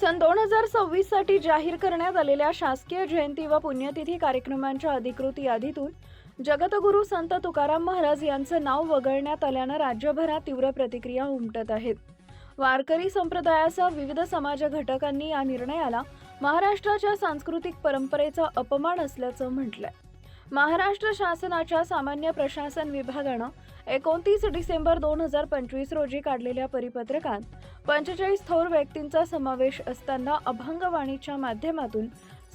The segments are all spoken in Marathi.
सन दोन हजार सव्वीससाठी जाहीर करण्यात आलेल्या शासकीय जयंती व पुण्यतिथी कार्यक्रमांच्या अधिकृत यादीतून जगतगुरू संत तुकाराम महाराज यांचं नाव वगळण्यात आल्यानं राज्यभरात तीव्र प्रतिक्रिया उमटत आहेत. वारकरी संप्रदायासह विविध समाज घटकांनी या निर्णयाला महाराष्ट्राच्या सांस्कृतिक परंपरेचा अपमान असल्याचं म्हटलंय. महाराष्ट्र शासनाच्या सामान्य प्रशासन विभागानं एकोणतीस डिसेंबर दोन हजार पंचवीस रोजी काढलेल्या परिपत्रकात पंचेचाळीस थोर व्यक्तींचा समावेश असताना अभंगवाणीच्या माध्यमातून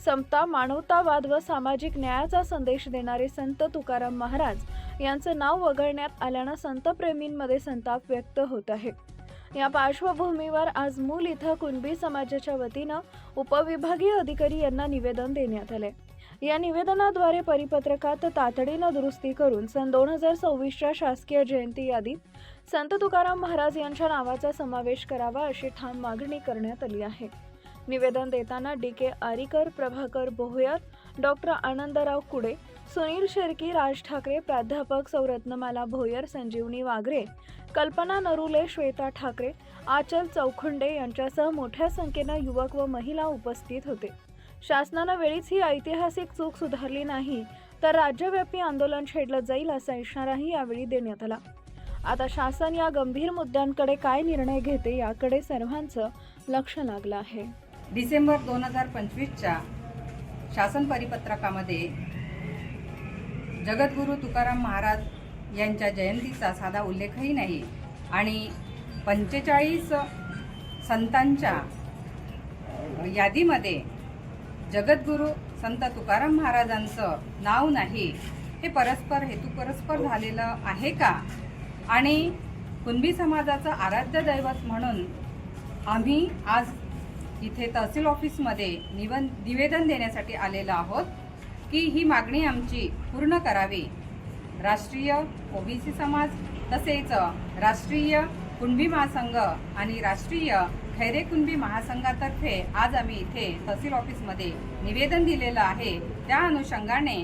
समता मानवतावाद व सामाजिक न्यायाचा संदेश देणारे संत तुकाराम महाराज यांचं नाव वगळण्यात आल्यानं संतप्रेमींमध्ये संताप व्यक्त होत आहे. या पार्श्वभूमीवर आज मूल इथं कुणबी समाजाच्या वतीनं उपविभागीय अधिकारी यांना निवेदन देण्यात आले या निवेदनाद्वारे परिपत्रकात तातडीनं दुरुस्ती करून सन दोन हजार सव्वीसच्या शासकीय जयंती यादीत संत तुकाराम महाराज यांच्या नावाचा समावेश करावा अशी ठाम मागणी करण्यात आली आहे. निवेदन देताना D K Arikar Prabhakar Bhoyar doctor Anandrao Kude Sunil Sherki Raj Thackeray प्राध्यापक सौरत्नमाला भोयर संजीवनी वागरे कल्पना नरुले श्वेता ठाकरे आचल चौखुंडे यांच्यासह मोठ्या संख्येनं युवक व महिला उपस्थित होते. शासनानं वेळीच ही ऐतिहासिक चूक सुधारली नाही तर राज्यव्यापी आंदोलन छेडलं जाईल असा इशाराही यावेळी देण्यात आला. आता शासन या गंभीर मुद्द्यांकडे काय निर्णय घेते याकडे सर्वांचं लक्ष लागलं आहे. डिसेंबर दोन हजार पंचवीसच्या शासन परिपत्रकामध्ये जगद्गुरू तुकाराम महाराज यांच्या जयंतीचा साधा उल्लेखही नाही आणि पंचेचाळीस संतांच्या यादीमध्ये जगद्गुरू संत तुकाराम महाराजांचं नाव नाही. हे परस्पर हेतू परस्पर झालेलं आहे का? आणि कुणबी समाजाचं आराध्य दैवत म्हणून आम्ही आज इथे तहसील ऑफिसमध्ये निवन निवेदन देण्यासाठी आलेलो आहोत की ही मागणी आमची पूर्ण करावी. राष्ट्रीय ओबीसी समाज तसेच राष्ट्रीय कुणबी महासंघ आणि राष्ट्रीय खैरे कुणबी महासंघातर्फे आज आम्ही इथे तहसील ऑफिसमध्ये निवेदन दिलेलं आहे. त्या अनुषंगाने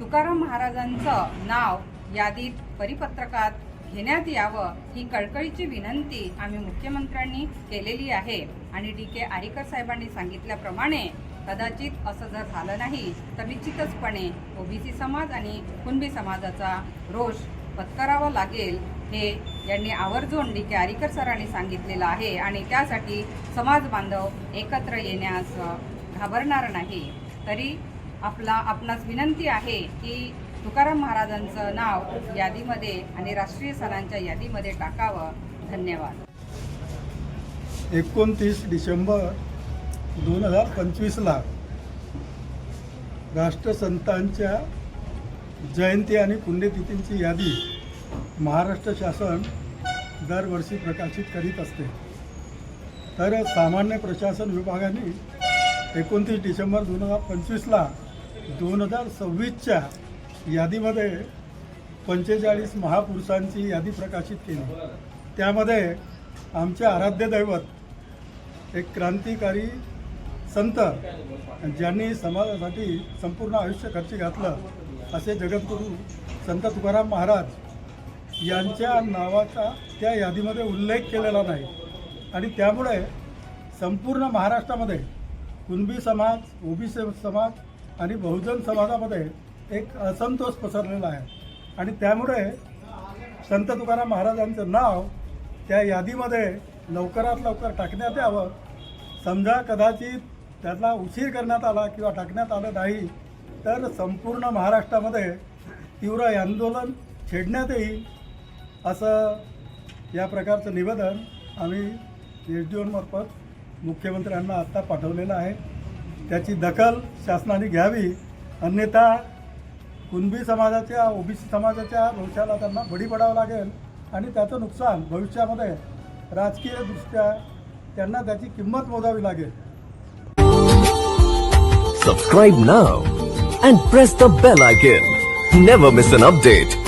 तुकाराम महाराजांचं नाव यादीत परिपत्रकात घेण्यात यावं ही कळकळीची विनंती आम्ही मुख्यमंत्र्यांनी केलेली आहे. आणि डी के आरीकर साहेबांनी सांगितल्याप्रमाणे कदाचित असं जर झालं नाही तर निश्चितचपणे ओबीसी समाज आणि कुणबी समाजाचा रोष पत्करावा लागेल हे यांनी आवर्जून डी के आरीकर सरांनी सांगितलेलं आहे आणि त्यासाठी समाज बांधव एकत्र येण्यास घाबरणार नाही. तरी आपला आपणास विनंती आहे की तुकाराम महाराजांचं नाव यादीमध्ये आणि राष्ट्रीय सणांच्या यादीमध्ये टाकावं. धन्यवाद. एकोणतीस डिसेंबर दोन हजार पंचवीसला राष्ट्रसंतांच्या जयंती आणि पुण्यतिथींची यादी महाराष्ट्र शासन दरवर्षी प्रकाशित करीत असते. तर सामान्य प्रशासन विभागाने एकोणतीस डिसेंबर दोन हजार पंचवीसला दोन हजार सव्वीसच्या यादीमध्ये पंचेचाळीस महापुरुषांची यादी प्रकाशित केली. त्यामध्ये आमचे आराध्य दैवत एक क्रांतिकारी संत ज्यांनी समाजासाठी संपूर्ण आयुष्य खर्ची घातलं असे जगद्गुरू संत तुकाराम महाराज यांच्या नावाचा त्या यादीमध्ये उल्लेख केलेला नाही. आणि त्यामुळे संपूर्ण महाराष्ट्रामध्ये कुणबी समाज ओबीसी समाज आणि बहुजन समाजामध्ये एक असंतोष पसरलेला आहे. आणि त्यामुळे संत तुकाराम महाराजांचं नाव त्या यादीमध्ये लवकरात लवकर टाकण्यात यावं. समजा कदाचित त्याला उशीर करण्यात आला किंवा टाकण्यात आलं नाही तर संपूर्ण महाराष्ट्रामध्ये तीव्र आंदोलन छेडण्यात येईल. असं या प्रकारचं निवेदन आम्ही एस डी ओमार्फत मुख्यमंत्र्यांना आत्ता पाठवलेलं आहे. त्याची दखल शासनाने घ्यावी. अन्यथा कुणबी समाजाच्या ओबीसी समाजाच्या भविष्याला त्यांना बळी पडावं लागेल आणि त्याचं नुकसान भविष्यामध्ये राजकीयदृष्ट्या त्यांना त्याची किंमत मोजावी लागेल. Subscribe now and press the bell icon. Never miss an update